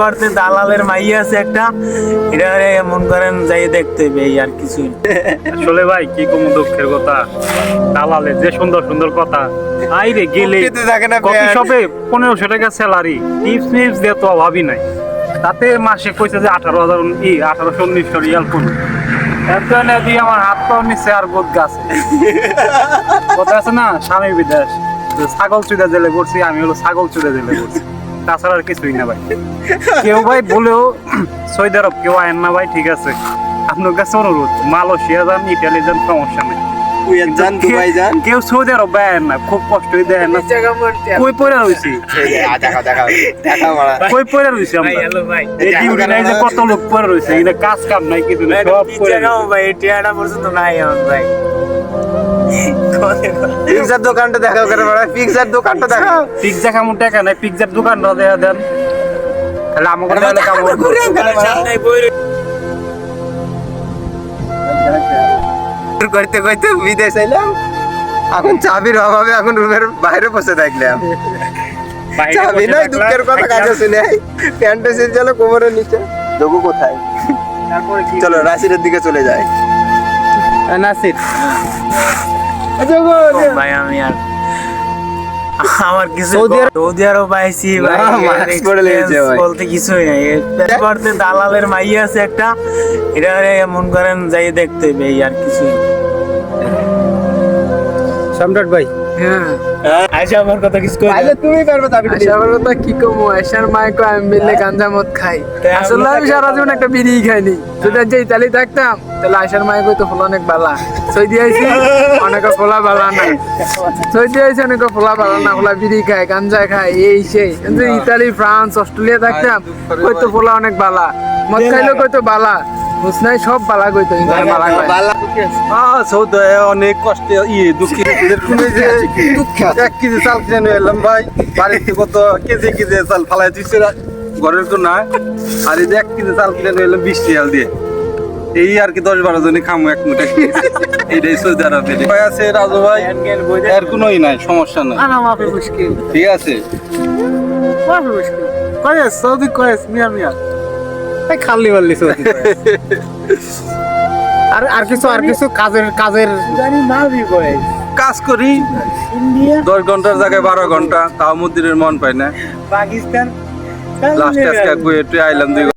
করতে দালালের মাই আছে একটা। এটা মন করেন যাই দেখতে হবে আর কিছুই না। আসলে ভাই কি কম দুঃখের কথা? দালালে যে সুন্দর সুন্দর কথা। আইরে গেলে কফি শপে পনেরোশো টাকা স্যালারি টিপস মিপস দিয়ে তো অভাবই নাই। তাতে মাসে কইছে যে আঠারো হাজার ই আঠারোশো উনিশশো রিয়াল কোন এত এনে দিয়ে আমার হাত পাও নিচে আর বোধ গাছে। কথা আছে না স্বামী বিদেশ। ছাগল চুদা জেলে করছি আমি হলো ছাগল চুদা জেলে করছি তাছাড়া আর কিছুই না ভাই। কেউ ভাই বলেও সৌদি আরব কেউ আয়েন না ভাই ঠিক আছে। আপনার কাছে অনুরোধ মালয়েশিয়া যান ইটালি যান সমস্যা নেই। কুয়েত যান দুবাই যান। কেউ সৌদি আরব দেয় না খুব কষ্টই দেয় না। কই পড়ে রয়েছি দেখা দেখা দেখা মারা। কই পড়ে রয়েছি আমরা? হ্যালো ভাই। এই ডিউটি নাই যে কত লোক পড়ে রয়েছে কাজ কাম নাই কিছু নাই সব পড়ে ভাই টিয়াটা পর্যন্ত নাই আমার ভাই। পিকচার দোকানটা দেখাও করে মারা পিকচার দোকানটা দেখাও। পিৎজা খামু টাকা নাই পিৎজার দোকান দেয়া দেন। তাহলে আমাকে তাহলে কামড় করতে করতে বিদেশ এলাম এখন চাবির অভাবে এখন রুমের বাইরে বসে থাকলাম। চাবি নাই দুঃখের কথা কাছে শুনে প্যান্টে সিল চলো কোমরের নিচে। দেখো কোথায়? তারপরে চলো রাশিদের দিকে চলে যায় নাসির। ভাই আমি আর আমার কিছু সৌদি আরব- আইছি। বলতে কিছুই নাই দালালের মাই আছে একটা এটা মন করেন যাই দেখতে হবে আর কিছুই। সম্রাট ভাই। হ্যাঁ। আইসা আমার কথা কিছু কই তাহলে তুমি পারবে চাবি আসার কথা কি কমো? আসার মাইকো আমি মিললে গাঞ্জা মদ খাই। আসলে আমি সারা জীবন একটা বিড়ি খাইনি। যদি আজ ইতালি থাকতাম তাহলে আসার মাইকো তো ফুল অনেক বালা। অনেক ফোলা বালা না। অনেক ফোলা বালা না ফোলা বিড়ি খায় গাঞ্জা খায় এই সেই। কিন্তু ইতালি ফ্রান্স অস্ট্রেলিয়া থাকতাম কইতো ফোলা অনেক বালা। মদ খাইলে কইতো বালা। বুঝ নাই সব বালা কইতো কিন্তু আমি বালা খাই সৌদে অনেক কষ্টে ইয়ে দুঃখী। তুমি যে এক কেজি চাল কিনে নিয়ে এলাম ভাই বাড়িতে কত কেজি কেজি চাল ফালাই দিচ্ছে ঘরের তো না আর এই যে এক কেজি চাল কিনে নিয়ে এলাম বিশ রিয়াল দিয়ে। এই আর কি দশ বারো জনে খামো এক মুঠে। এইটাই সৌদি আরবে ভাই আছে রাজু ভাই এর কোনোই নাই সমস্যা নাই। ঠিক আছে। কয়েস সৌদি কয়েস মিয়া মিয়া। খালি মারলি সৌদি আর আর কিছু আর কিছু কাজের কাজের জানি না বি কাজ করি। ইন্ডিয়া। দশ ঘণ্টার জায়গায় বারো ঘণ্টা। তাও মুদিরের মন পায় না। পাকিস্তান। লাস্ট আজকে কুয়েটে আইলাম দুই